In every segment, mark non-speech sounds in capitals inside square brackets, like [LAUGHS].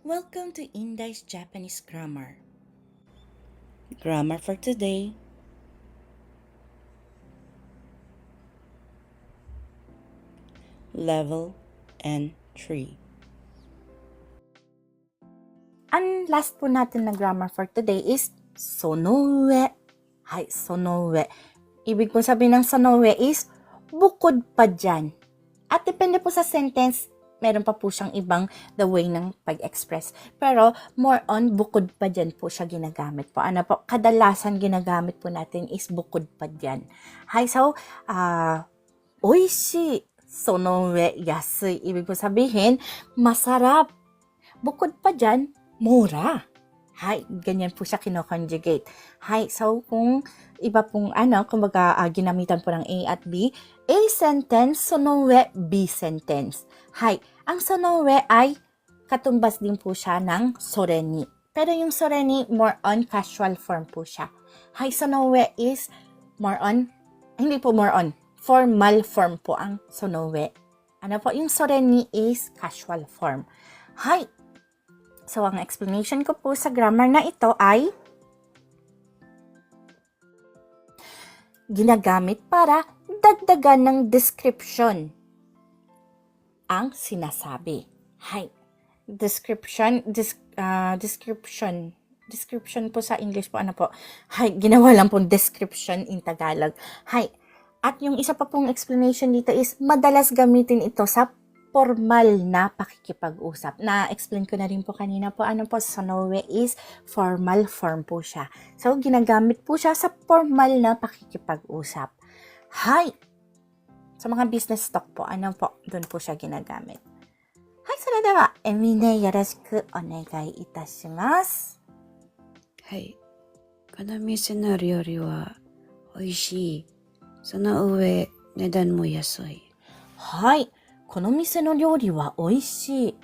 Welcome to Indai's Japanese Grammar. Grammar for today. Level N3. Ang last po natin na grammar for today is sonoue. Hay, sonoue. Ibig po sabihin ng sonoue is bukod pa dyan. At depende po sa sentence, meron pa po siyang ibang the way ng pag-express. Pero more on bukod pa dyan po siya ginagamit po. Ano po, kadalasan ginagamit po natin is bukod pa dyan. Hay, so, ah, oishi, sonoue, yasui. Ibig po sabihin, masarap. Bukod pa dyan, mura. Hay, ganyan po siya kino-conjugate. Hay, so kung iba pong ano, kumbaga ah, ginamitan po ng A at B, A sentence, sonowe, B sentence. Hay, ang sonowe ay katumbas din po siya ng soreni. Pero yung soreni, more on casual form po siya. Hay, sonowe is more on, hindi po more on, formal form po ang sonowe. Ano po, yung soreni is casual form. Hay, So, ang explanation ko po sa grammar na ito ay ginagamit para dagdagan ng description ang sinasabi. Hay. Description, dis, ah, description, description po sa English po, ano po? Hay, ginawa lang pong description in Tagalog. Hay. At yung isa pa pong explanation dito is madalas gamitin ito sa formal na pakikipag-usap. Na-explain ko na rin po kanina po, ano po, sonowe is formal form po siya. So, ginagamit po siya sa formal na pakikipag-usap. Hi! Sa mga business talk po, ano po, doon po siya ginagamit. Hi, それでは、エミネよろしくお願いいたします。はい。この店の料理は美味しい。その上、値段も安い。はい。この店の料理は美味しい。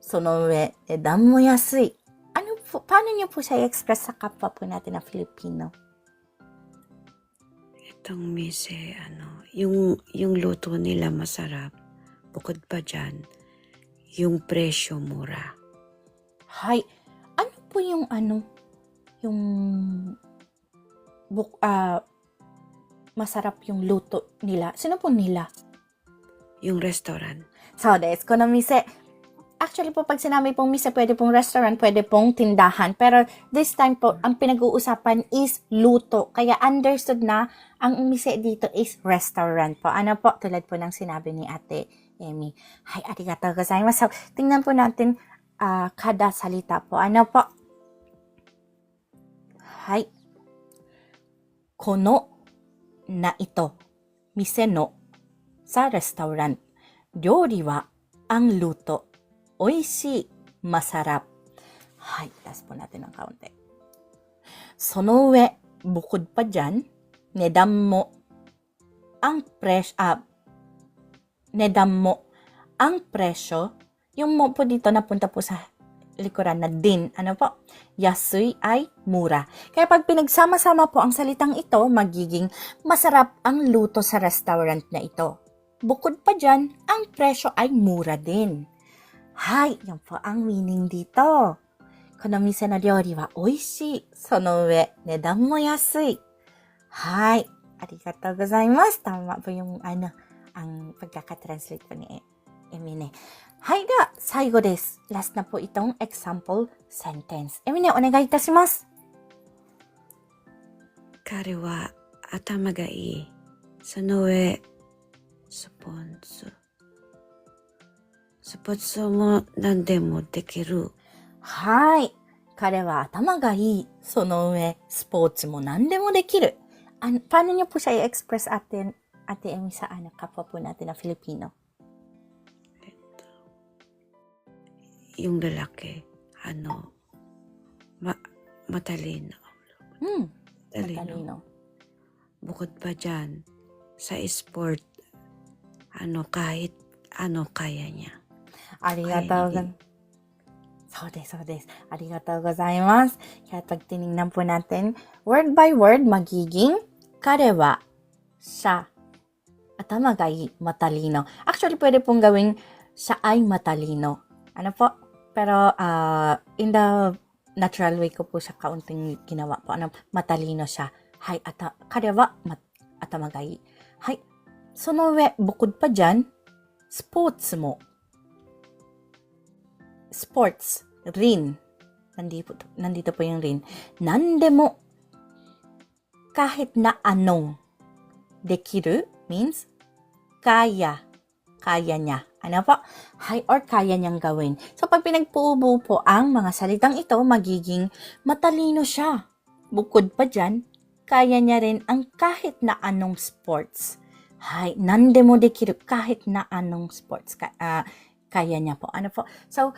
その上、値段も安い。Ano po, paano niyo po siya i-express sa kapwa po natin na Filipino? Itong mise, ano, yung, yung luto nila masarap. Bukod pa dyan, yung presyo mura. Hay. Ano po yung ano? Yung buk ah masarap yung luto nila. Sino po nila? Yung restaurant. So, des, ko na mise. Actually po, pag sinabi pong misa, pwede pong restaurant, pwede pong tindahan. Pero this time po, ang pinag-uusapan is luto. Kaya understood na, ang misa dito is restaurant po. Ano po, tulad po ng sinabi ni ate Amy. Hi, arigatou gozaimasu. So, tingnan po natin uh, kada salita po. Ano po? Hi. Kono na ito. Mise no sa restaurant. Ryori wa ang luto oishi, masarap. Hi, last po natin ng kaunti. Bukod pa dyan, nedam mo ang presyo, ah, nedam mo ang presyo, yung mo po dito napunta po sa likuran na din. Ano po? Yasui ay mura. Kaya pag pinagsama-sama po ang salitang ito, magiging masarap ang luto sa restaurant na ito. Bukod pa dyan, ang presyo ay mura din. はい、やっアンウィニンディと、この店の料理は美味しい。その上、値段も安い。はい、ありがとうございます。たま、ぶよん、あの、あん、ぶかかトランスリートに、えみね。はい、では、最後です。ラスナポイトン、エクサンプル、センテンス。えみね、お願いいたします。彼は頭がいい。その上、スポンツ。スポーツも何でもできる。はい。彼は頭がいい。その上、スポーツも何でもできる。An paano niyo po siya i-express ate, ate Emmy sa ano, kapwa po natin na Filipino? yung lalaki, ano, ma matalino. Hmm, Matalino. matalino. Bukod pa dyan, sa sport, ano, kahit ano kaya niya. ありがとうございます。そうです、そうです。ありがとうございます。Kaya pag tinignan po natin, word by word, magiging, 彼は、siya, atama ga i, matalino. Actually, pwede pong gawing, siya ay matalino. Ano po? Pero ah, in the natural way ko po siya kaunting ginawa po. Ano, matalino siya. Hay, ata, kare wa mat, atamagai. Hay, sono ue, bukod pa dyan, sports mo. Sports, rin. Nandito, nandito po yung rin. Nande mo, kahit na anong, dekiru means kaya. Kaya niya. Ano po? Hay or kaya niyang gawin. So, pag pinagpuubo po ang mga salitang ito, magiging matalino siya. Bukod pa dyan, kaya niya rin ang kahit na anong sports. Hay, nande mo dekiru, kahit na anong sports. Ka, ah, kaya niya po. Ano po? So,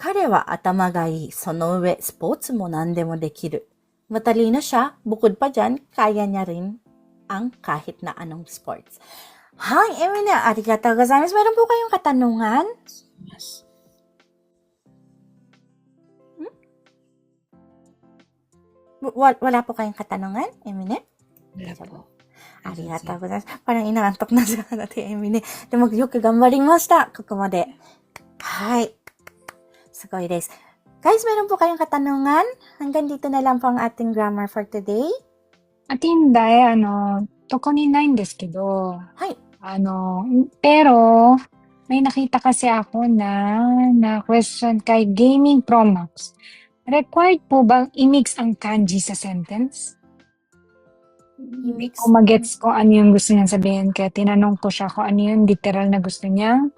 彼は頭がいい。その上、スポーツも何でもできる。Matalino siya. Bukod pa dyan, kaya niya rin ang kahit na anong sports. Hi, Emina. Arigatou gozaimasu. Meron po kayong katanungan? Yes. W- wala po kayong katanungan, Emine? Wala po. Arigatou gozaimasu. Parang inaantok na sa natin, Emine. De mo, yoku gambarimashita. Koko made. Hi. [LAUGHS] Sugoi desu. Guys, meron po kayong katanungan? Hanggang dito na lang po ang ating grammar for today. あてんだい、あの、どこにないんですけど、はい。あの、pero, may nakita kasi ako na, na question kay Gaming Pro Max. Required po bang i-mix ang kanji sa sentence? Hindi I-mix? ko magets ko ano yung gusto niyang sabihin. Kaya tinanong ko siya kung ano yung literal na gusto niyang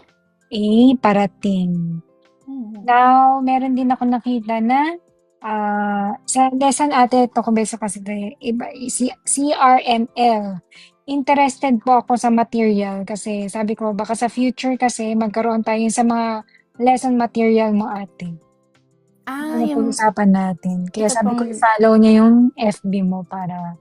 iparating. Hmm. Now, meron din ako nakita na ah, sa lesson ate ito kung beso kasi ito eh, iba, si, CRML. Interested po ako sa material kasi sabi ko baka sa future kasi magkaroon tayo sa mga lesson material mo ate. Ah, Ano yung... pag-usapan natin. Kaya sabi ko i-follow niya yung FB mo para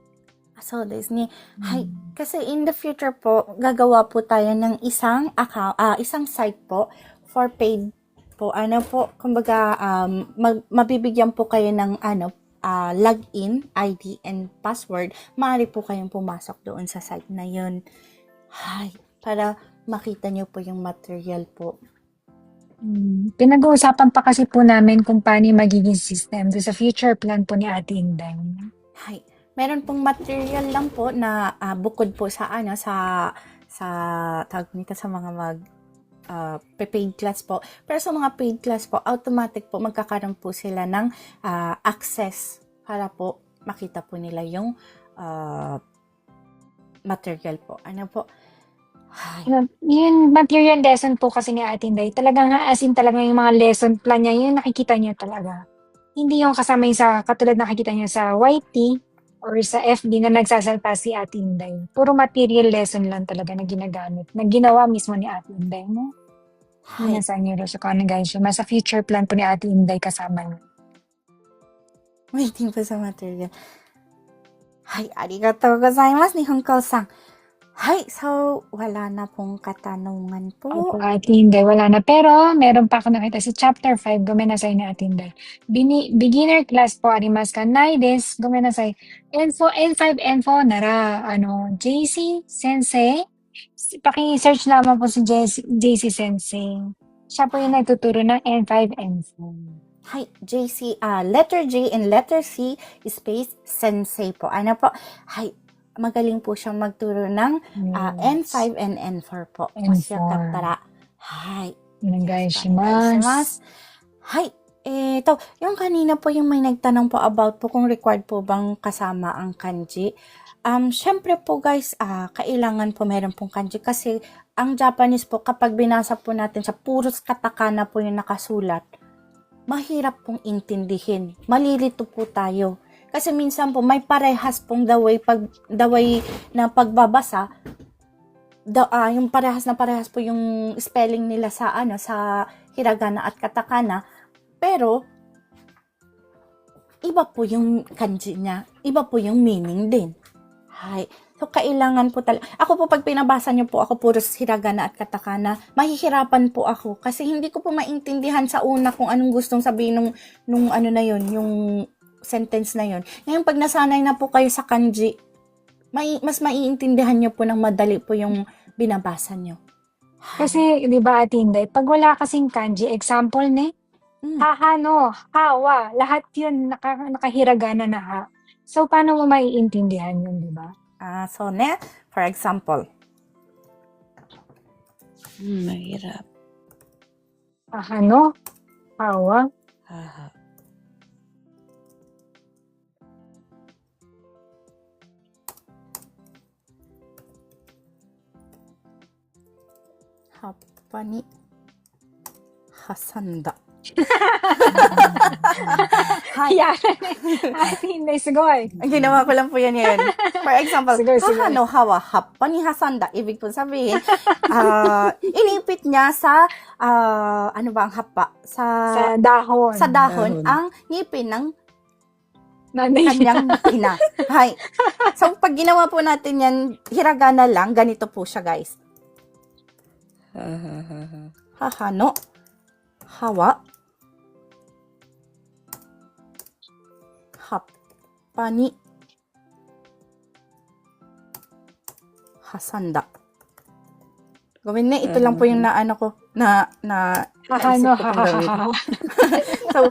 So, Disney. Hay, Hmm. kasi in the future po, gagawa po tayo ng isang account, ah, isang site po for paid po. Ano po, kumbaga, um, mag- mabibigyan po kayo ng ano, ah, login, ID, and password. Maaari po kayong pumasok doon sa site na yun. Hay, para makita nyo po yung material po. Hmm. Pinag-uusapan pa kasi po namin kung paano yung magiging system do sa future plan po ni Ate Inday. Hay, meron pong material lang po na ah, bukod po sa ano sa sa tawag nito sa mga mag ah, paid class po. Pero sa mga paid class po, automatic po magkakaroon po sila ng ah, access para po makita po nila yung ah, material po. Ano po? Yun, yung material lesson po kasi ni Ate Inday, talagang as in talaga yung mga lesson plan niya, yun nakikita niyo talaga. Hindi yung kasama yung sa, katulad nakikita niyo sa YT or sa FB na nagsasalta si Ate Inday. Puro material lesson lang talaga na ginagamit, na ginawa mismo ni Ate Inday. No? hay. Yun sa inyo, Rosa guys. Yung sa future plan po ni Ate Inday kasama niyo. Waiting po sa material. Hay, arigatou gozaimasu, Nihonko-san. Hay, so, wala na pong katanungan po. Opo, Ate Inday, wala na. Pero, meron pa ako nakita sa chapter 5, gumenasay na Ate Inday. Bini, beginner class po, arimas ka. Nai des, gumenasay. Info, N5, info, nara, ano, JC Sensei. Paki-search naman po si JC, JC Sensei. Siya po yung nagtuturo ng N5, info. Hi, JC, ah, letter J and letter C, space, sensei po. Ano po? Hi, magaling po siyang magturo ng ah, Yes. N5 and N4 po. N4. Osyo kattara. Hi. Onegaishimasu. Hi, eh, ito, yung kanina po yung may nagtanong po about po kung required po bang kasama ang kanji. Um, syempre po guys, ah, kailangan po meron pong kanji kasi ang Japanese po kapag binasa po natin sa puros katakana po yung nakasulat, mahirap pong intindihin. Malilito po tayo. Kasi minsan po may parehas pong the way, pag, the way na pagbabasa, the, ah, yung parehas na parehas po yung spelling nila sa ano sa hiragana at katakana. Pero iba po yung kanji niya. Iba po yung meaning din. Hay so kailangan po talaga ako po pag pinabasa niyo po ako puro hiragana at katakana mahihirapan po ako. Kasi hindi ko po maintindihan sa una kung anong gustong sabihin nung nung ano na yon yung sentence na yon ngayon pag nasanay na po kayo sa kanji mai, mas maiintindihan niyo po ng madali po yung binabasa niyo. Kasi, di ba, Ate Inday, pag wala kasing kanji, example ne, Mm. hahano, hawa, lahat yun naka, nakahiragana na ha. So, paano mo maiintindihan yun, di ba? Ah, so ne, for example, Hmm, mahirap. Hahano, hawa, Haha. Happa ni hasanda. はい。Yan. Ate Inday, sugoy. Ang ginawa ko lang po yan ngayon. For example, Sige, sige. no hawa happa ni hasanda. Ibig po sabihin, ah, inipit niya sa, ah, ano ba ang happa? Sa, Sa dahon. sa dahon, Dahon. ang ngipin ng Nanay kanyang ina. [LAUGHS] Hay. So, pag ginawa po natin yan, hiragana lang, ganito po siya, guys. Hahaha. Haha no hawa happa ni hasanda. Gawin na, ito lang po yung naano ko, na, na, naisip ko pong gawin. [LAUGHS] So,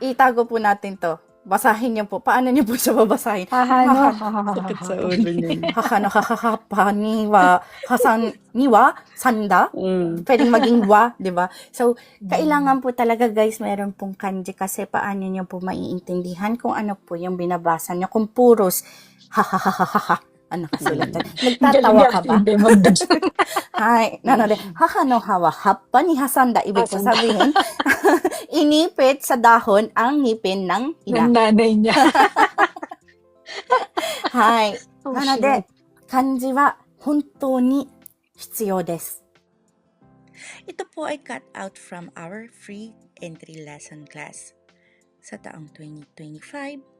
itago po natin to. Basahin niyo po. Paano niyo po siya babasahin? Hahano, Sakit sa hahaha. ulo niya. Hakano kakakapa ni wa, hasan, ni wa, sanda. Mm. Pwedeng maging wa, di ba? So, kailangan po talaga guys, meron pong kanji kasi paano niyo po maiintindihan kung ano po yung binabasa niyo. Kung puros, ha ang nakasulatan. Nagtatawa ka ba? Ay, [LAUGHS] nanode. Hahano hawa happa ni Hasanda. Ibig ko sabihin, [LAUGHS] inipit sa dahon ang ngipin ng ina. Ng nanay niya. [LAUGHS] Hi. Oh, nanode, kanji wa hontou ni hitsuyo desu. Ito po ay cut out from our free entry lesson class. Sa taong 2025,